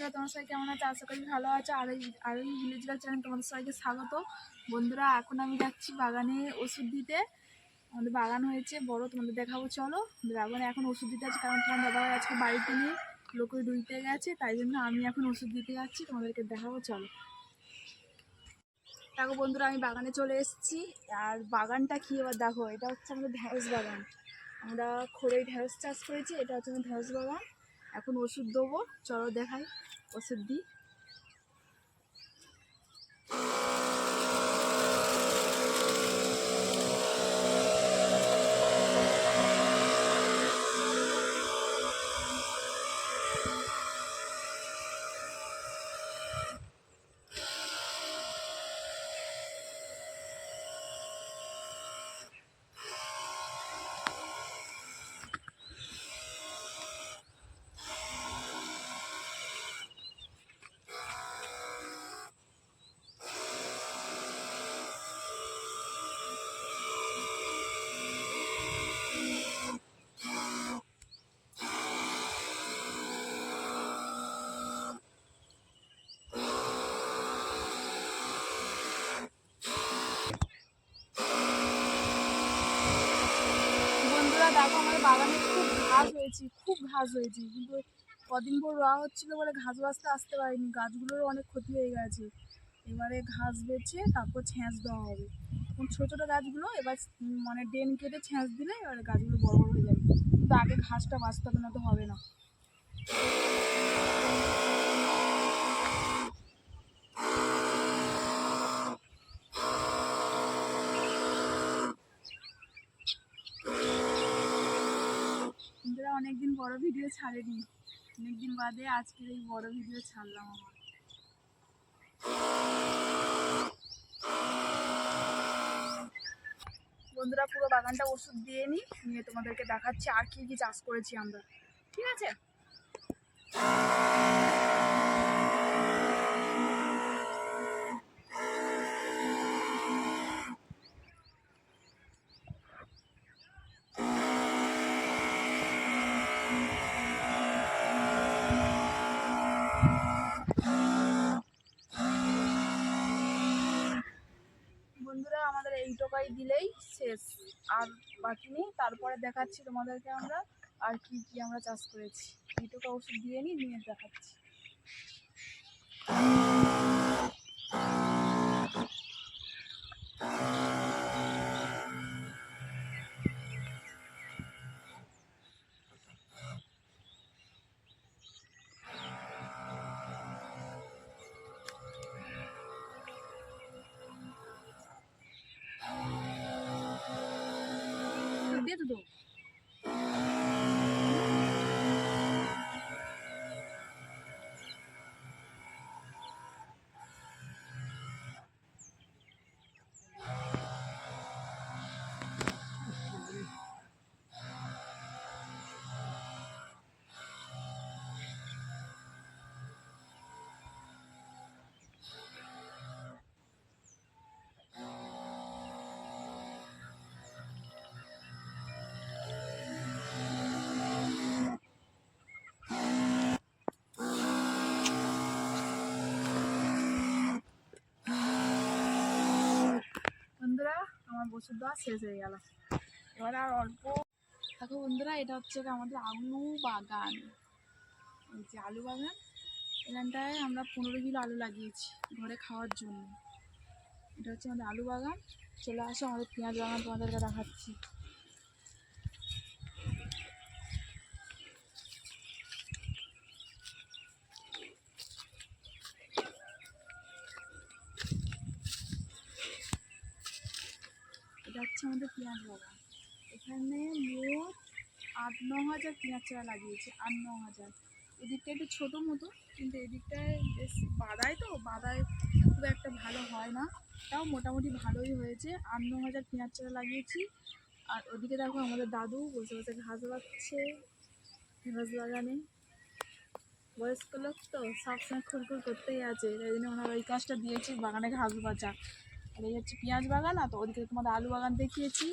বন্ধুরা, তোমার সবাই কেমন আছে? আশা করি ভালো আছে। আর এই আর এই ভিলেজ গার্ল চ্যানেল তোমাদের সবাইকে স্বাগত। বন্ধুরা, এখন আমি যাচ্ছি বাগানে ওষুধ দিতে। আমাদের বাগান হয়েছে বড়, তোমাদের দেখাবো, চলো। বাগানে এখন ওষুধ দিতে আছে কারণ তোমার দাদাভাই আজকে বাড়িতে নিয়ে লোকে ডুইতে গেছে, তাই জন্য আমি এখন ওষুধ দিতে যাচ্ছি। তোমাদেরকে দেখাবো, চলো। দেখো বন্ধুরা, আমি বাগানে চলে এসেছি। আর বাগানটা কি এবার দেখো, এটা হচ্ছে আমাদের ঢেঁড়স বাগান। আমরা খড়েই ঢেঁড়স চাষ করেছি, এটা হচ্ছে আমাদের ঢেঁড়স বাগান। এখন ওষুধ দেবো। চলো দেখাই ওষুধ দিই। বাগানে খুব ঘাস হয়েছে, খুব ঘাস হয়েছে। কিন্তু কদিন পর রোয়া হচ্ছিল বলে ঘাস বাঁচতে আসতে পারিনি। গাছগুলোরও অনেক ক্ষতি হয়ে গেছে। এবারে ঘাস বেছে তারপর ছ্যাঁচ দেওয়া হবে। ছোটো ছোটো গাছগুলো, এবার মানে ডেন কেটে ছ্যাঁচ দিলে এবারে গাছগুলো বড় বড় হয়ে যাবে। কিন্তু আগে ঘাসটা বাঁচতে হবে না তো হবে না। বন্ধুরা, অনেকদিন বড় ভিডিও ছাড়েনি। অনেকদিন বাদে আজকের এই বড় ভিডিও ছাড়লাম আমার বন্ধুরা, পুরো বাগানটা ওষুধ দিয়ে নি, নিয়ে তোমাদেরকে দেখাচ্ছি আর কি কি চাষ করেছি আমরা। ঠিক আছে? বন্ধুরা, আমাদের এই টোকাই দিলেই শেষ। আর বাকি নেই, তারপরে দেখাচ্ছি তোমাদেরকে আমরা, আর কি কি আমরা চাষ করেছি। এই টোকা ওষুধ দিয়ে নিয়ে দেখাচ্ছি। ওষুধ দিয়ে তো আমার ওষুধ দেওয়া শেষ হয়ে গেল। এবার আর অল্প দেখো বন্ধুরা, এটা হচ্ছে আমাদের আলু বাগান। এই যে আলু বাগান, এখানটায় আমরা পনেরো কিলো আলু লাগিয়েছি ঘরে খাওয়ার জন্য। এটা হচ্ছে আমাদের আলু বাগান। চলে আসো আমাদের পেঁয়াজ বাগান তোমাদেরকে দেখাচ্ছি এটা হচ্ছে আমাদের পেঁয়াজ বাগান এখানে মোট আট, ন হাজার পেঁয়াজ চারা লাগিয়েছে, আট, ন হাজার। এদিকটা একটু ছোটো মতো, কিন্তু এদিকটায় বেশ বাদায় তো, বাদায় খুব একটা ভালো হয় না। তাও মোটামুটি ভালোই হয়েছে। আট, ন হাজার পেঁয়াজ চারা লাগিয়েছি। আর ওদিকে দেখো আমাদের দাদু বসে বসে ঘাস বাচ্ছে ঘাস বাগানে। বয়স্ক লোক তো সবসময় খুরখুর করতেই আছে। তাই জন্য ওনার ওই কাজটা দিয়েছি, বাগানে ঘাস বাঁচা। আর এই হচ্ছে পেঁয়াজ বাগান, আর তো ওদিকে তোমাদের আলু বাগান দেখিয়েছি।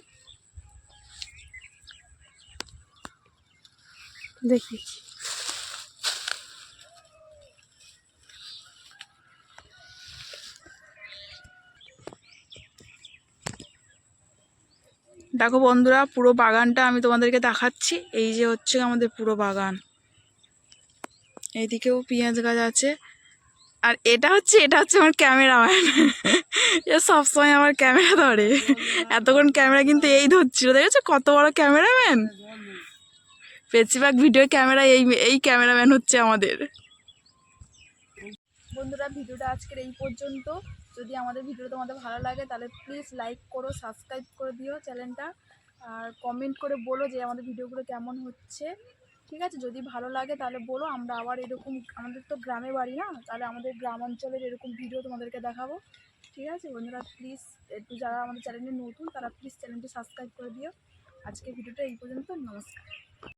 দেখি দেখো বন্ধুরা, পুরো বাগানটা আমি তোমাদেরকে দেখাচ্ছি। এই যে হচ্ছে আমাদের পুরো বাগান। এইদিকেও পেঁয়াজ গাছ আছে। আর এটা হচ্ছে এটা হচ্ছে আমার ক্যামেরাম্যান এ সবসময় আমার ক্যামেরা ধরে। এতক্ষণ ক্যামেরা কিন্তু এই ধরছিল। দেখেছ কত বড় ক্যামেরাম্যান বেশিরভাগ ভিডিও ক্যামেরা এই এই ক্যামেরাম্যান হচ্ছে আমাদের। বন্ধুরা, ভিডিওটা আজকের এই পর্যন্ত। যদি আমাদের ভিডিও তোমাদের ভালো লাগে, তাহলে প্লিজ লাইক করো সাবস্ক্রাইব করে দিও চ্যানেলটা। আর কমেন্ট করে বলো যে আমাদের ভিডিওগুলো কেমন হচ্ছে। ঠিক আছে? যদি ভালো লাগে তাহলে বলো, আমরা আবার এরকম, আমাদের তো গ্রামে বাড়ি না? তাহলে আমাদের গ্রাম অঞ্চলের এরকম ভিডিও তোমাদেরকে দেখাবো। ঠিক আছে? বন্ধুরা প্লিজ একটু যারা আমাদের চ্যানেলে নতুন, তারা প্লিজ চ্যানেলটি সাবস্ক্রাইব করে দিও। আজকে ভিডিওটা এই পর্যন্ত, নমস্কার।